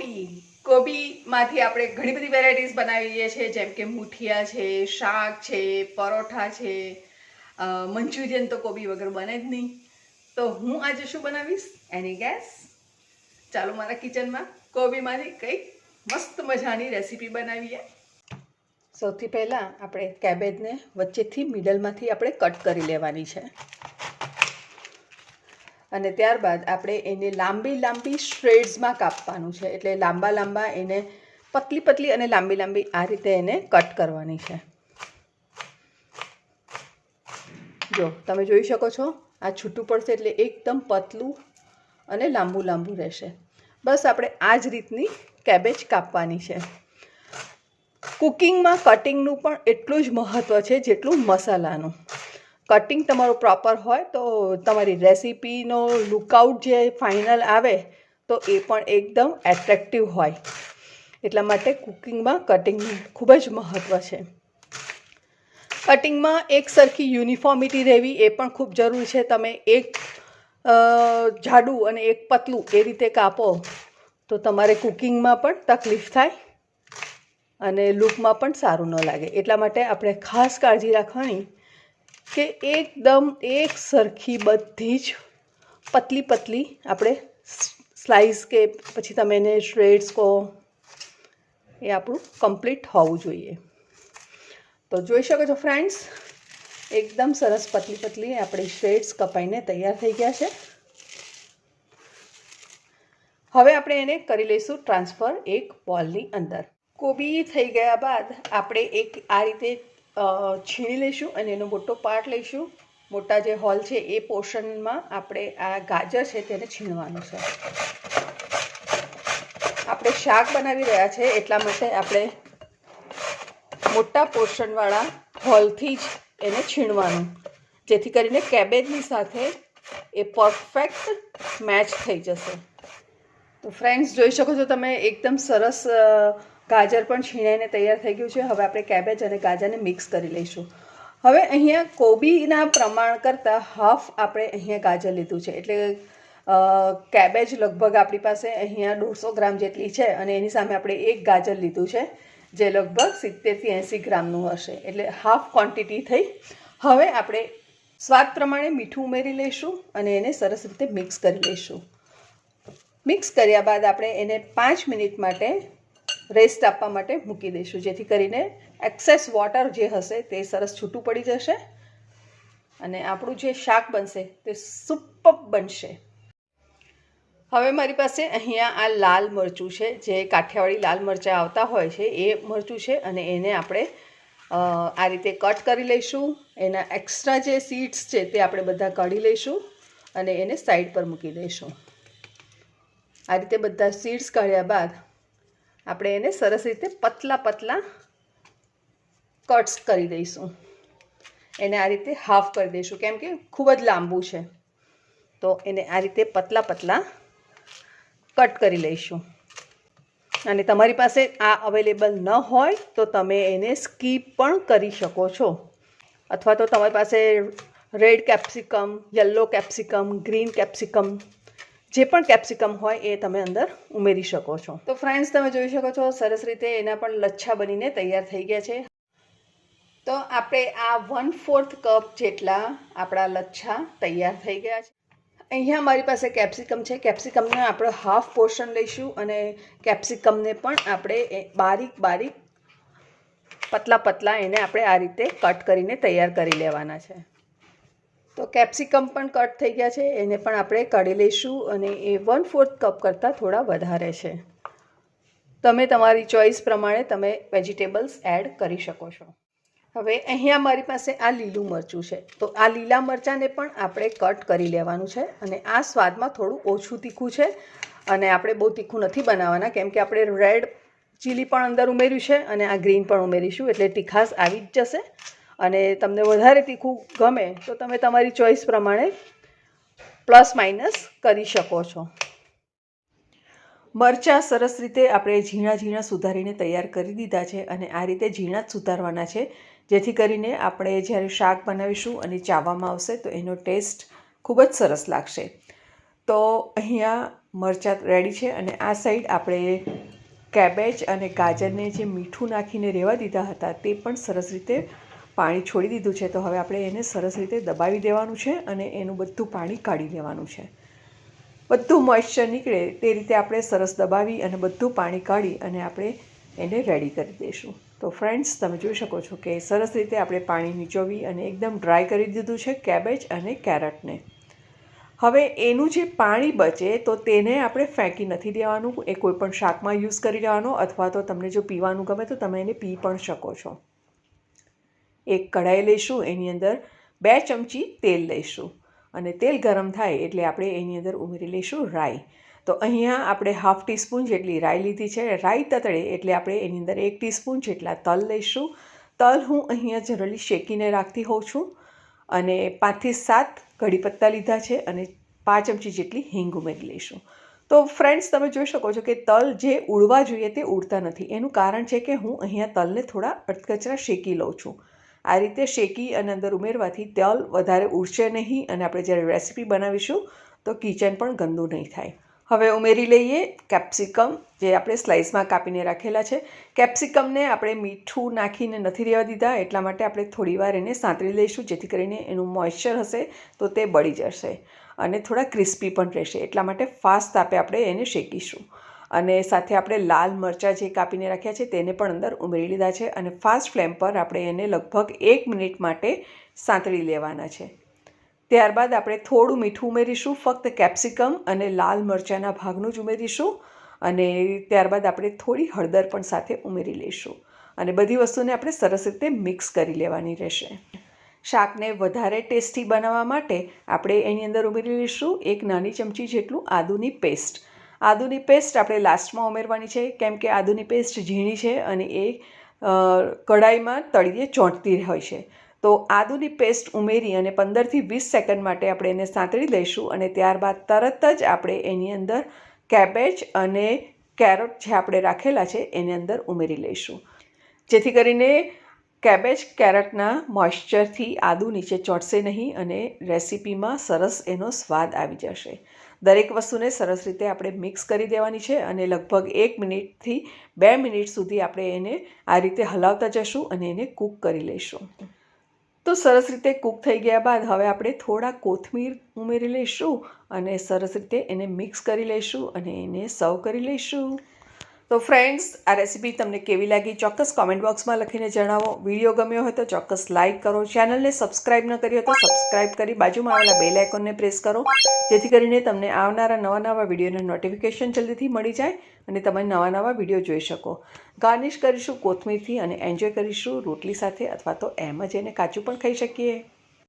કોબી. કોબીમાંથી આપણે ઘણી બધી વેરાયટીઝ બનાવીએ છીએ, જેમ કે મુઠિયા છે, શાક છે, પરોઠા છે. મંચુરિયન તો કોબી વગર બને જ નહીં. તો હું આજે શું બનાવીશ? એની ગેસ ચાલો મારા કિચનમાં કોબીમાંથી કંઈક મસ્ત મજાની રેસીપી બનાવીએ. સૌથી પહેલાં આપણે કેબેજને વચ્ચેથી મિડલમાંથી આપણે કટ કરી લેવાની છે. અને ત્યારબાદ આપણે એને લાંબી લાંબી શ્રેડ્સમાં કાપવાનું છે. એટલે લાંબા લાંબા એને પતલી પતલી અને લાંબી લાંબી આ રીતે એને કટ કરવાની છે. જો, તમે જોઈ શકો છો, આ છૂટું પડશે એટલે એકદમ પતલું અને લાંબુ લાંબુ રહેશે. બસ આપણે આ જ રીતની કેબેજ કાપવાની છે. કુકિંગમાં કટિંગનું પણ એટલું જ મહત્ત્વ છે જેટલું મસાલાનું. કટિંગ તમારું પ્રોપર હોય તો તમારી રેસીપીનો લુકઆઉટ જે ફાઇનલ આવે તો એ પણ એકદમ એટ્રેક્ટિવ હોય. એટલા માટે કુકિંગમાં કટિંગનું ખૂબ જ મહત્ત્વ છે. કટિંગમાં એક સરખી યુનિફોર્મિટી રહેવી એ પણ ખૂબ જરૂરી છે. તમે એક જાડું અને એક પતલું એ રીતે કાપો તો તમારે કુકિંગમાં પણ તકલીફ થાય અને લૂકમાં પણ સારું ન લાગે. એટલા માટે આપણે ખાસ કાળજી રાખવાની કે એકદમ એક સરખી બધી જ પતલી પતલી આપણે સ્લાઈસ કે પછી તમે એને શ્રેડ્સ કહો, એ આપણું કમ્પ્લીટ હોવું જોઈએ. તો જોઈ શકો છો ફ્રેન્ડ્સ એકદમ સરસ પતલી પતલી આપણી શ્રેડ્સ કપાઈને તૈયાર થઈ ગયા છે. હવે આપણે એને કરી લઈશું ટ્રાન્સફર એક બોલની અંદર. કોબી થઈ ગયા બાદ આપણે એક આ રીતે છીણી લઈશું અને એનો મોટો પાર્ટ લઈશું. મોટા જે હોલ છે એ પોર્શનમાં આપણે આ ગાજર છે તેને છીણવાનું છે. આપણે શાક બનાવી રહ્યા છે એટલા માટે આપણે મોટા પોર્શનવાળા હોલથી જ એને છીણવાનું. જેથી કરીને કેબેજની સાથે એ પરફેક્ટ મેચ થઈ જશે. તો ફ્રેન્ડ્સ, જોઈ શકો છો તમે એકદમ સરસ ગાજર પણ છીણાઈને તૈયાર થઈ ગયું છે. હવે આપણે કેબેજ અને ગાજરને મિક્સ કરી લઈશું. હવે અહીંયા કોબીના પ્રમાણ કરતાં હાફ આપણે અહીંયા ગાજર લીધું છે. એટલે કેબેજ લગભગ આપણી પાસે અહીંયા દોઢસો ગ્રામ જેટલી છે અને એની સામે આપણે એક ગાજર લીધું છે, જે લગભગ સિત્તેરથી એંસી ગ્રામનું હશે. એટલે હાફ ક્વોન્ટિટી થઈ. હવે આપણે સ્વાદ પ્રમાણે મીઠું ઉમેરી લઈશું અને એને સરસ રીતે મિક્સ કરી લઈશું. મિક્સ કર્યા બાદ આપણે એને પાંચ મિનિટ માટે રેસ્ટ આપવા માટે મૂકી દઈશું. જેથી કરીને એક્સેસ વોટર જે હશે તે સરસ છૂટું પડી જશે અને આપણું જે શાક બનશે તે સુપર બનશે. હવે મારી પાસે અહીંયા આ લાલ મરચું છે, જે કાઠિયાવાડી લાલ મરચાં આવતા હોય છે, એ મરચું છે અને એને આપણે આ રીતે કટ કરી લઈશું. એના એક્સ્ટ્રા જે સીડ્સ છે તે આપણે બધા કાઢી લઈશું અને એને સાઈડ પર મૂકી દઈશું. આ રીતે બધા સીડ્સ કાઢ્યા બાદ આપણે એને સરસ રીતે પતલા પતલા કટ્સ કરી દઈશું. એને આ રીતે હાફ કરી દઈશું, કેમ કે ખૂબ જ લાંબુ છે. તો એને આ રીતે પતલા પતલા કટ કરી લઈશું. અને તમારી પાસે આ અવેલેબલ ન હોય તો તમે એને સ્કીપ પણ કરી શકો છો. અથવા તો તમારી પાસે red capsicum, yellow capsicum, green capsicum જે પણ કેપ્સિકમ હોય એ તમે અંદર ઉમેરી શકો છો. તો ફ્રેન્ડ્સ તમે જોઈ શકો છો, સરસ રીતે એના પણ લચ્છા બનીને તૈયાર થઈ ગયા છે. તો આપણે આ વન ફોર્થ કપ જેટલા આપણા લચ્છા તૈયાર થઈ ગયા છે. અહીંયા મારી પાસે કેપ્સિકમ છે. કેપ્સિકમને આપણે હાફ પોર્શન લઈશું અને કેપ્સિકમને પણ આપણે બારીક બારીક, પતલા પતલા એને આપણે આ રીતે કટ કરીને તૈયાર કરી લેવાના છે. તો કેપ્સિકમ પણ કટ થઈ ગયા છે, એને પણ આપણે કાઢી લઈશું અને એ વન ફોર્થ કપ કરતાં થોડા વધારે છે. તમે તમારી ચોઈસ પ્રમાણે તમે વેજીટેબલ્સ એડ કરી શકો છો. હવે અહીંયા મારી પાસે આ લીલું મરચું છે, તો આ લીલા મરચાંને પણ આપણે કટ કરી લેવાનું છે અને આ સ્વાદમાં થોડું ઓછું તીખું છે અને આપણે બહુ તીખું નથી બનાવવાના, કેમ કે આપણે રેડ ચીલી પણ અંદર ઉમેર્યું છે અને આ ગ્રીન પણ ઉમેરીશું, એટલે તીખાસ આવી જ જશે. અને તમને વધારે તીખું ગમે તો તમે તમારી ચોઈસ પ્રમાણે પ્લસ માઇનસ કરી શકો છો. મરચાં સરસ રીતે આપણે ઝીણા ઝીણા સુધારીને તૈયાર કરી દીધા છે અને આ રીતે ઝીણા જ સુધારવાના છે. જેથી કરીને આપણે જ્યારે શાક બનાવીશું અને ચાવવામાં આવશે તો એનો ટેસ્ટ ખૂબ જ સરસ લાગશે. તો અહીંયા મરચાં રેડી છે અને આ સાઈડ આપણે કેબેજ અને ગાજરને જે મીઠું નાખીને રહેવા દીધા હતા તે પણ સરસ રીતે પાણી છોડી દીધું છે, તો હવે આપણે એને સરસ રીતે દબાવી દેવાનું છે અને એનું બધું પાણી કાઢી લેવાનું છે. બધું મોઇશ્ચર નીકળે તે રીતે આપણે સરસ દબાવી અને બધું પાણી કાઢી અને આપણે એને રેડી કરી દઈશું. તો ફ્રેન્ડ્સ તમે જોઈ શકો છો કે સરસ રીતે આપણે પાણી નીચોવી અને એકદમ ડ્રાય કરી દીધું છે કેબેજ અને કેરટને હવે એનું જે પાણી બચે તો તેને આપણે ફેંકી નથી દેવાનું, એ કોઈ પણ શાકમાં યુઝ કરી લેવાનો અથવા તો તમને જો પીવાનું ગમે તો તમે એને પી પણ શકો છો. એક કઢાઈ લઈશું, એની અંદર બે ચમચી તેલ લઈશું. અને તેલ ગરમ થાય એટલે આપણે એની અંદર ઉમેરી લઈશું રાઈ. તો અહીંયા આપણે હાફ ટીસ્પૂન જેટલી રાઈ લીધી છે. રાઈ તતડે એટલે આપણે એની અંદર એક ટીસ્પૂન જેટલા તલ લઈશું. તલ હું અહીંયા જનરલી શેકીને રાખતી હોઉં છું. અને પાંચથી સાત કઢી પત્તા લીધા છે અને પાંચ ચમચી જેટલી હિંગ ઉમેરી લઈશું. તો ફ્રેન્ડ્સ, તમે જોઈ શકો છો કે તલ જે ઉડવા જોઈએ તે ઉડતા નથી. એનું કારણ છે કે હું અહીંયા તલને થોડા અટકચરા શેકી લઉં છું. આ રીતે શેકી અને અંદર ઉમેરવાથી તલ વધારે ઉડશે નહીં અને આપણે જ્યારે રેસીપી બનાવીશું તો કિચન પણ ગંદુ નહીં થાય. હવે ઉમેરી લઈએ કેપ્સિકમ જે આપણે સ્લાઇસમાં કાપીને રાખેલા છે. કેપ્સિકમને આપણે મીઠું નાખીને નથી રહેવા દીધા, એટલા માટે આપણે થોડીવાર એને સાંતળી લઈશું, જેથી કરીને એનું મોઇશ્ચર હશે તો તે બળી જશે અને થોડા ક્રિસ્પી પણ રહેશે. એટલા માટે ફાસ્ટ તાપે આપણે એને શેકીશું. અને સાથે આપણે લાલ મરચાં જે કાપીને રાખ્યા છે તેને પણ અંદર ઉમેરી લીધા છે અને ફાસ્ટ ફ્લેમ પર આપણે એને લગભગ એક મિનિટ માટે સાંતળી લેવાના છે. ત્યારબાદ આપણે થોડું મીઠું ઉમેરીશું, ફક્ત કેપ્સિકમ અને લાલ મરચાંના ભાગનું જ ઉમેરીશું અને ત્યારબાદ આપણે થોડી હળદર પણ સાથે ઉમેરી લઈશું અને બધી વસ્તુને આપણે સરસ રીતે મિક્સ કરી લેવાની રહેશે. શાકને વધારે ટેસ્ટી બનાવવા માટે આપણે એની અંદર ઉમેરી લઈશું એક નાની ચમચી જેટલું આદુની પેસ્ટ આદુની પેસ્ટ આપણે લાસ્ટમાં ઉમેરવાની છે. કેમ કે આદુની પેસ્ટ ઝીણી છે અને એ કઢાઈમાં તળીએ ચોંટતી હોય છે. તો આદુની પેસ્ટ ઉમેરી અને પંદરથી વીસ સેકન્ડ માટે આપણે એને સાંતળી લઈશું અને ત્યારબાદ તરત જ આપણે એની અંદર કેબેજ અને કેરોટ જે આપણે રાખેલા છે એની અંદર ઉમેરી લઈશું. જેથી કરીને કેબેજ કેરટના મોઇશ્ચરથી આદુ નીચે ચોંટશે નહીં અને રેસીપીમાં સરસ એનો સ્વાદ આવી જશે. દરેક વસ્તુને સરસ રીતે આપણે મિક્સ કરી દેવાની છે અને લગભગ એક મિનિટથી બે મિનિટ સુધી આપણે એને આ રીતે હલાવતા જશું અને એને કૂક કરી લઈશું. તો સરસ રીતે કૂક થઈ ગયા બાદ હવે આપણે થોડા કોથમીર ઉમેરી લઈશું અને સરસ રીતે એને મિક્સ કરી લઈશું અને એને સર્વ કરી લઈશું. તો ફ્રેન્ડ્સ આ રેસીપી તમને કેવી લાગી? ચોક્કસ કોમેન્ટ બોક્સમાં લખીને જણાવો. વીડિયો ગમ્યો હોય તો ચોક્કસ લાઇક કરો. ચેનલને સબસ્ક્રાઇબ ન કરી હોય તો સબસ્ક્રાઇબ કરી બાજુમાં આવેલા બેલ આઇકોનને પ્રેસ કરો. જેથી કરીને તમને આવનારા નવા નવા વિડીયોના નોટિફિકેશન જલ્દીથી મળી જાય અને તમે નવા નવા વીડિયો જોઈ શકો. ગાર્નિશ કરીશું કોથમીરથી અને એન્જોય કરીશું રોટલી સાથે અથવા તો એમ જ એને કાચું પણ ખાઈ શકીએ.